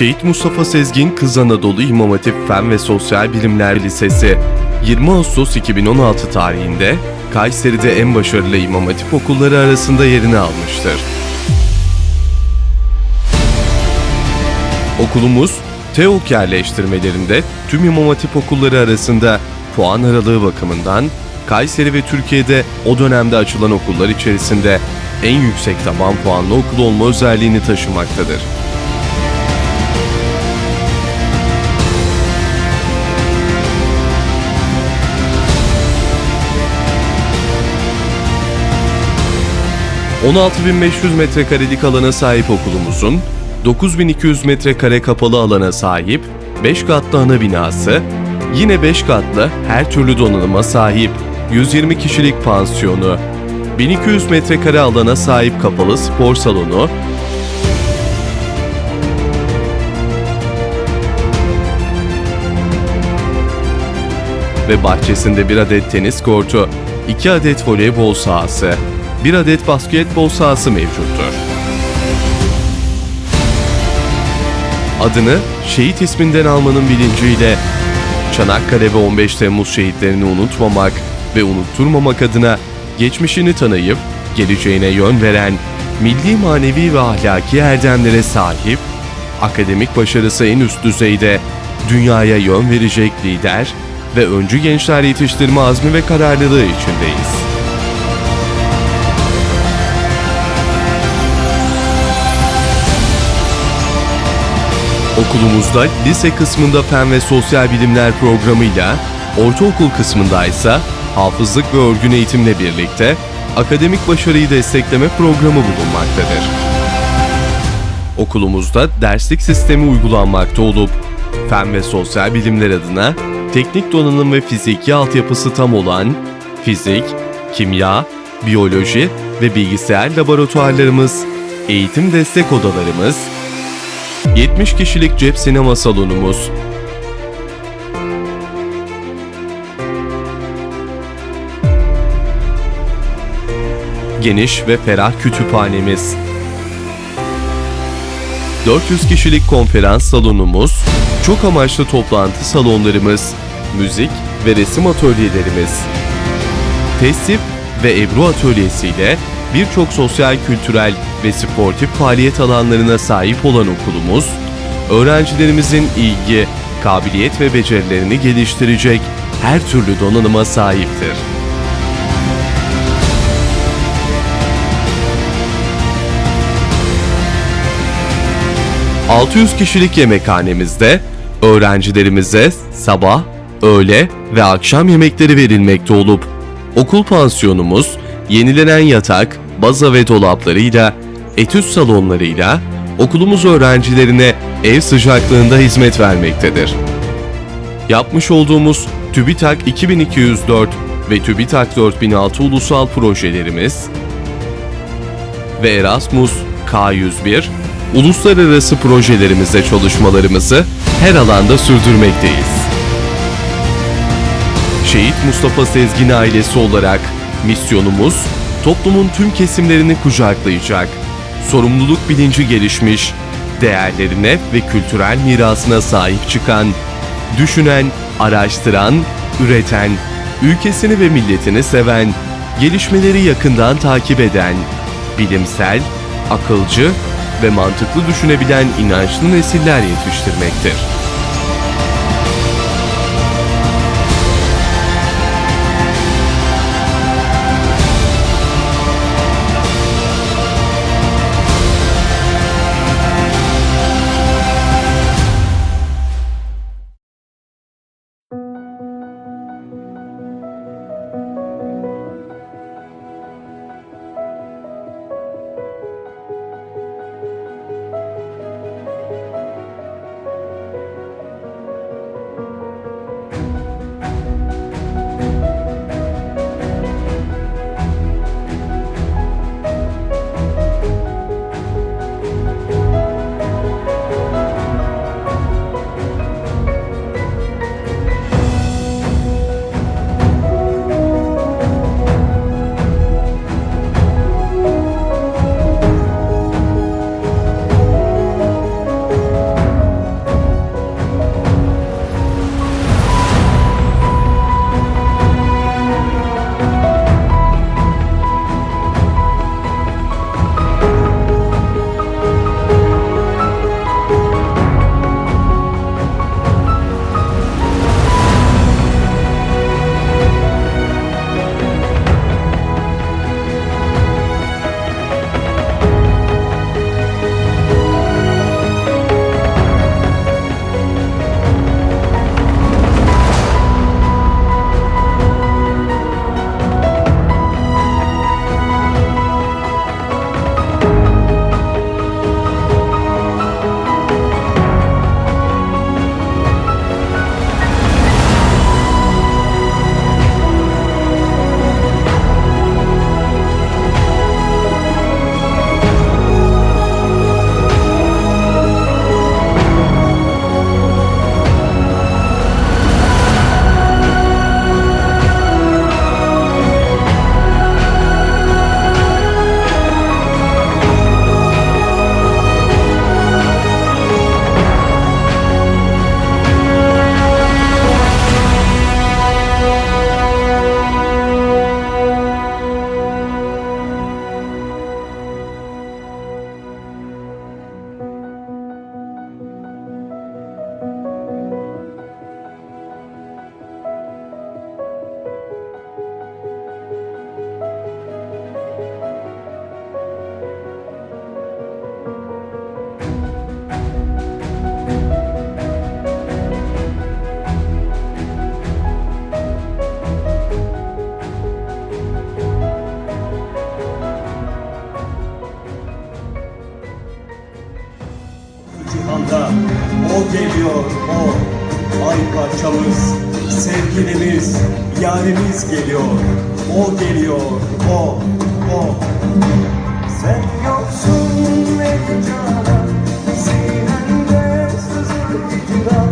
Şehit Mustafa Sezgin Kız Anadolu İmam Hatip Fen ve Sosyal Bilimler Lisesi 20 Ağustos 2016 tarihinde Kayseri'de en başarılı İmam Hatip okulları arasında yerini almıştır. Okulumuz TEOK yerleştirmelerinde tüm İmam Hatip okulları arasında puan aralığı bakımından Kayseri ve Türkiye'de o dönemde açılan okullar içerisinde en yüksek taban puanlı okul olma özelliğini taşımaktadır. ...16.500 metrekarelik alana sahip okulumuzun... ...9.200 metrekare kapalı alana sahip... ...5 katlı ana binası... ...yine 5 katlı her türlü donanıma sahip... ...120 kişilik pansiyonu... ...1200 metrekare alana sahip kapalı spor salonu... ve bahçesinde bir adet tenis kortu, iki adet voleybol sahası, bir adet basketbol sahası mevcuttur. Adını şehit isminden almanın bilinciyle Çanakkale ve 15 Temmuz şehitlerini unutmamak ve unutturmamak adına geçmişini tanıyıp geleceğine yön veren milli manevi ve ahlaki erdemlere sahip, akademik başarısı en üst düzeyde dünyaya yön verecek lider ve öncü gençler yetiştirme azmi ve kararlılığı içindeyiz. Okulumuzda lise kısmında fen ve sosyal bilimler programıyla, ortaokul kısmında ise hafızlık ve örgün eğitimle birlikte akademik başarıyı destekleme programı bulunmaktadır. Okulumuzda derslik sistemi uygulanmakta olup, fen ve sosyal bilimler adına teknik donanım ve fiziki altyapısı tam olan fizik, kimya, biyoloji ve bilgisayar laboratuvarlarımız, eğitim destek odalarımız, 70 kişilik cep sinema salonumuz, geniş ve ferah kütüphanemiz, 400 kişilik konferans salonumuz, çok amaçlı toplantı salonlarımız, müzik ve resim atölyelerimiz, tesip ve Ebru atölyesiyle birçok sosyal, kültürel ve sportif faaliyet alanlarına sahip olan okulumuz, öğrencilerimizin ilgi, kabiliyet ve becerilerini geliştirecek her türlü donanıma sahiptir. ...600 kişilik yemekhanemizde öğrencilerimize sabah, öğle ve akşam yemekleri verilmekte olup okul pansiyonumuz yenilenen yatak, baza ve dolaplarıyla, etüt salonlarıyla okulumuz öğrencilerine ev sıcaklığında hizmet vermektedir. Yapmış olduğumuz TÜBİTAK 2204 ve TÜBİTAK 4006 ulusal projelerimiz ve Erasmus K101 uluslararası projelerimizde çalışmalarımızı her alanda sürdürmekteyiz. Şehit Mustafa Sezgin ailesi olarak misyonumuz toplumun tüm kesimlerini kucaklayacak, sorumluluk bilinci gelişmiş, değerlerine ve kültürel mirasına sahip çıkan, düşünen, araştıran, üreten, ülkesini ve milletini seven, gelişmeleri yakından takip eden, bilimsel, akılcı ve mantıklı düşünebilen inançlı nesiller yetiştirmektir. Sevgilimiz, yarimiz geliyor. O geliyor, o, o. Sen yoksun mevcana, sinende sızır icra.